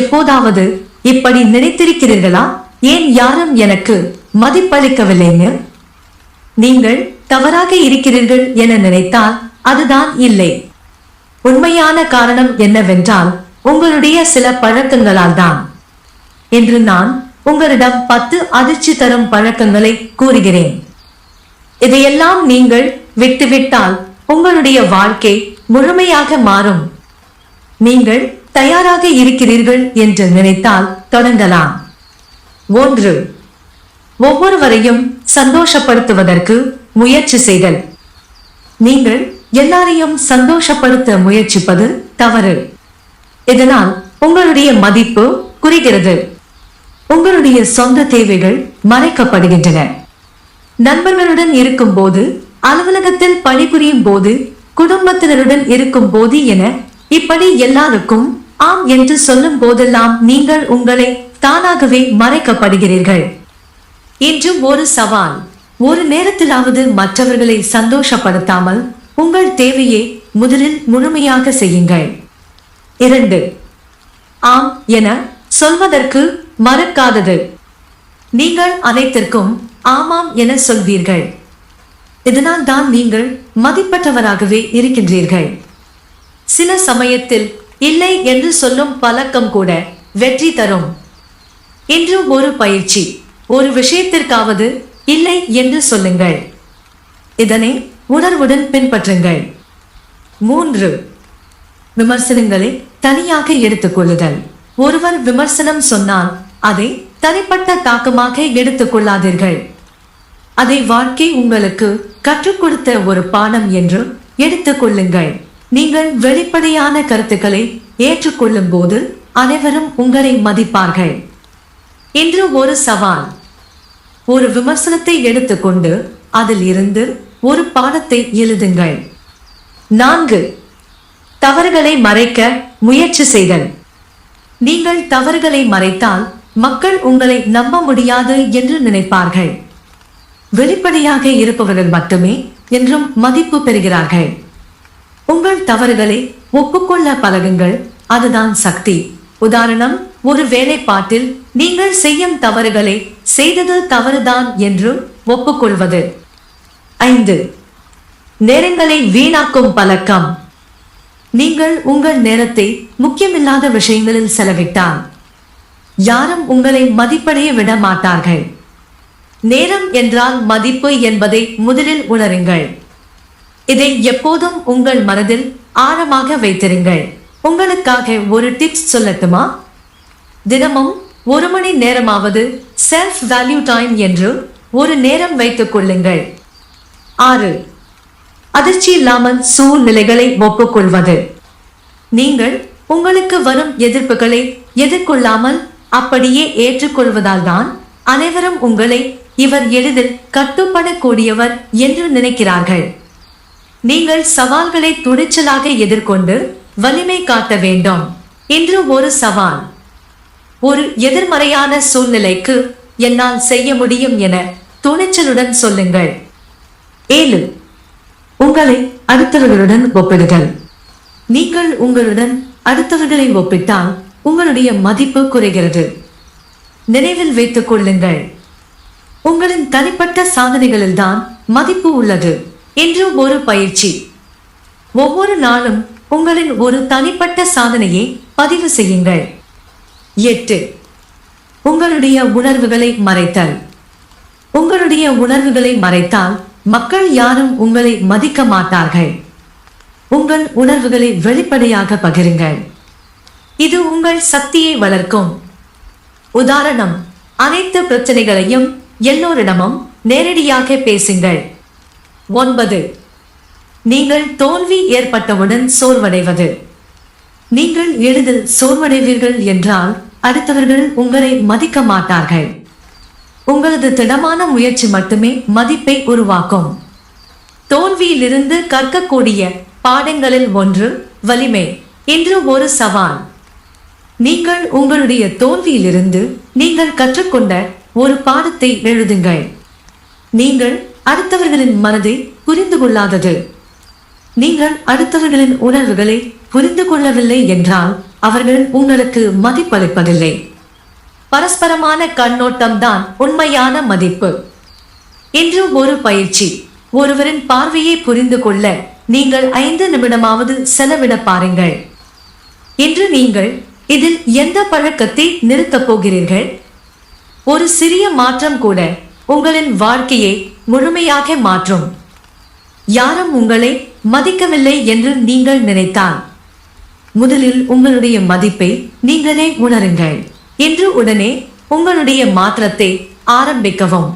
எப்போதாவது இப்படி நினைத்திருக்கிறீர்களா? ஏன் யாரும் எனக்கு மதிப்பளிக்கவில்லைன்னு நீங்கள் தவறாக இருக்கிறீர்கள் என நினைத்தால் அதுதான் இல்லை. உண்மையான காரணம் என்னவென்றால் உங்களுடைய சில பழக்கங்களால் தான் என்று நான் உங்களிடம் பத்து அதிர்ச்சி தரும் பழக்கங்களை கூறுகிறேன். இதையெல்லாம் நீங்கள் விட்டுவிட்டால் உங்களுடைய வாழ்க்கை முழுமையாக மாறும். நீங்கள் தயாராக இருக்கிறீர்கள் என்று நினைத்தால் தொடங்கலாம். ஒன்று ஒவ்வொருவரையும் சந்தோஷப்படுத்துவதற்கு முயற்சி செய்தல். நீங்கள் எல்லாரையும் சந்தோஷப்படுத்த முயற்சிப்பது தவறு. இதனால் உங்களுடைய மதிப்பு குறைகிறது. உங்களுடைய சொந்த தேவைகள் மறைக்கப்படுகின்றன. நண்பர்களுடன் இருக்கும்போது அலுவலகத்தில் பணிபுரியும் போது குடும்பத்தினருடன் இருக்கும் போது என இப்படி எல்லாருக்கும் ஆம் என்று சொல்லும் போதெல்லாம் நீங்கள் உங்களை தானாகவே மறைக்கப்படுகிறீர்கள். இன்று ஒரு சவால். ஒரு நேரத்திலாவது மற்றவர்களை சந்தோஷப்படுத்தாமல் உங்கள் தேவையை முதலில் முழுமையாக செய்யுங்கள். இரண்டு. ஆம் என சொல்வதற்கு மறக்காதது. நீங்கள் அனைத்திற்கும் ஆமாம் என சொல்வீர்கள். இதனால் தான் நீங்கள் மதிப்பற்றவராகவே இருக்கின்றீர்கள். சில சமயத்தில் இல்லை என்று சொல்லும் பழக்கம் கூட வெற்றி தரும். இன்று ஒரு பயிற்சி ஒரு விஷயத்திற்காவது இல்லை என்று சொல்லுங்கள். இதனை உணர்வுடன் பின்பற்றுங்கள். மூன்று விமர்சனங்களை தனியாக எடுத்துக்கொள்ளுதல். ஒருவர் விமர்சனம் சொன்னால் அதை தனிப்பட்ட தாக்கமாக எடுத்துக் கொள்ளாதீர்கள் அதை வாழ்க்கை உங்களுக்கு கற்றுக் கொடுத்த ஒரு பாடம் என்று எடுத்துக் கொள்ளுங்கள் நீங்கள் வெளிப்படையான கருத்துக்களை ஏற்றுக்கொள்ளும் போது அனைவரும் உங்களை மதிப்பார்கள். இன்று ஒரு சவால். ஒரு விமர்சனத்தை எடுத்துக்கொண்டு அதில் இருந்து ஒரு பாடத்தை எழுதுங்கள். நான்கு. தவறுகளை மறைக்க முயற்சி செய்தல். நீங்கள் தவறுகளை மறைத்தால் மக்கள் உங்களை நம்ப முடியாது என்று நினைப்பார்கள். வெளிப்படையாக இருப்பவர்கள் மட்டுமே என்றும் மதிப்பு பெறுகிறார்கள். உங்கள் தவறுகளை ஒப்புக்கொள்ள பழகுங்கள். அதுதான் சக்தி. உதாரணம் ஒரு வேலைப்பாட்டில் நீங்கள் செய்யும் தவறுகளை செய்தது தவறுதான் என்று ஒப்புக்கொள்வது. ஐந்து நேரங்களை வீணாக்கும் பழக்கம். நீங்கள் உங்கள் நேரத்தை முக்கியமில்லாத விஷயங்களில் செலவிட்டால் யாரும் உங்களை மதிப்படைய விட மாட்டார்கள். நேரம் என்றால் மதிப்பு என்பதை முதலில் உணருங்கள். இதை எப்போதும் உங்கள் மனதில் ஆழமாக வைத்திருங்கள். உங்களுக்காக ஒரு டிப்ஸ் சொல்லட்டுமா? தினமும் ஒரு மணி நேரமாவது செல்ஃப் வேல்யூ டைம் என்று ஒரு நேரம் வைத்துக் கொள்ளுங்கள். ஆறு. அதிர்ச்சி இல்லாமல் சூழ்நிலைகளை ஒப்புக்கொள்வது. நீங்கள் உங்களுக்கு வரும் எதிர்ப்புகளை எதிர்கொள்ளாமல் அப்படியே ஏற்றுக்கொள்வதால் தான் அனைவரும் உங்களை இவர் எளிதில் கட்டுப்படக்கூடியவர் என்று நினைக்கிறார்கள். நீங்கள் சவால்களை துணிச்சலாக எதிர்கொண்டு வலிமை காட்ட வேண்டும். இன்று ஒரு சவால். ஒரு எதிர்மறையான சூழ்நிலைக்கு என்னால் செய்ய முடியும் என துணிச்சலுடன் சொல்லுங்கள். ஏழு. உங்களை அடுத்தவர்களுடன் ஒப்பிடுதல். நீங்கள் உங்களுடன் அடுத்தவர்களை ஒப்பிட்டால் உங்களுடைய மதிப்பு குறைகிறது. நினைவில் வைத்துக் கொள்ளுங்கள். உங்களின் தனிப்பட்ட சாதனைகளில்தான் மதிப்பு உள்ளது. என்று ஒரு பயிற்சி. ஒவ்வொரு நாளும் உங்களின் ஒரு தனிப்பட்ட சாதனையை பதிவு செய்யுங்கள். எட்டு. உங்களுடைய உணர்வுகளை மறைத்தல். உங்களுடைய உணர்வுகளை மறைத்தால் மக்கள் யாரும் உங்களை மதிக்க மாட்டார்கள். உங்கள் உணர்வுகளை வெளிப்படையாக பகிருங்கள். இது உங்கள் சக்தியை வளர்க்கும். உதாரணம் அனைத்து பிரச்சனைகளையும் எல்லோரிடமும் நேரடியாக பேசுங்கள். ஒன்பது. நீங்கள் தோல்வி ஏற்பட்டவுடன் சோர்வடைவது. நீங்கள் எளிதில் சோர்வடைவீர்கள் என்றால் அடுத்தவர்கள் உங்களை மதிக்க மாட்டார்கள். உங்களது திடமான முயற்சி மட்டுமே மதிப்பை உருவாக்கும். தோல்வியிலிருந்து கற்கக்கூடிய பாடங்களில் ஒன்று வலிமை. என்று ஒரு சவால். நீங்கள் உங்களுடைய தோல்வியிலிருந்து நீங்கள் கற்றுக்கொண்ட ஒரு பாடத்தை எழுதுங்கள். நீங்கள் அடுத்தவர்களின் மனதை புரிந்து கொள்ளாதது. நீங்கள் அடுத்தவர்களின் உணர்வுகளை புரிந்து கொள்ளவில்லை என்றால் அவர்கள் உங்களுக்கு மதிப்பளிப்பதில்லை. பரஸ்பரமான கண்ணோட்டம் தான் உண்மையான மதிப்பு. இன்று ஒரு பயிற்சி. ஒருவரின் பார்வையை புரிந்து கொள்ள நீங்கள் ஐந்து நிமிடமாவது செலவிட பாருங்கள். இன்று நீங்கள் இதில் எந்த பழக்கத்தை நிறுத்தப் போகிறீர்கள்? ஒரு சிறிய மாற்றம் கூட உங்களின் வாழ்க்கையை முழுமையாக மாற்றும். யாரும் உங்களை மதிக்கவில்லை என்று நீங்கள் நினைத்தால் முதலில் உங்களுடைய மதிப்பை நீங்களே உணருங்கள் என்று உடனே உங்களுடைய மாற்றத்தை ஆரம்பிக்கவும்.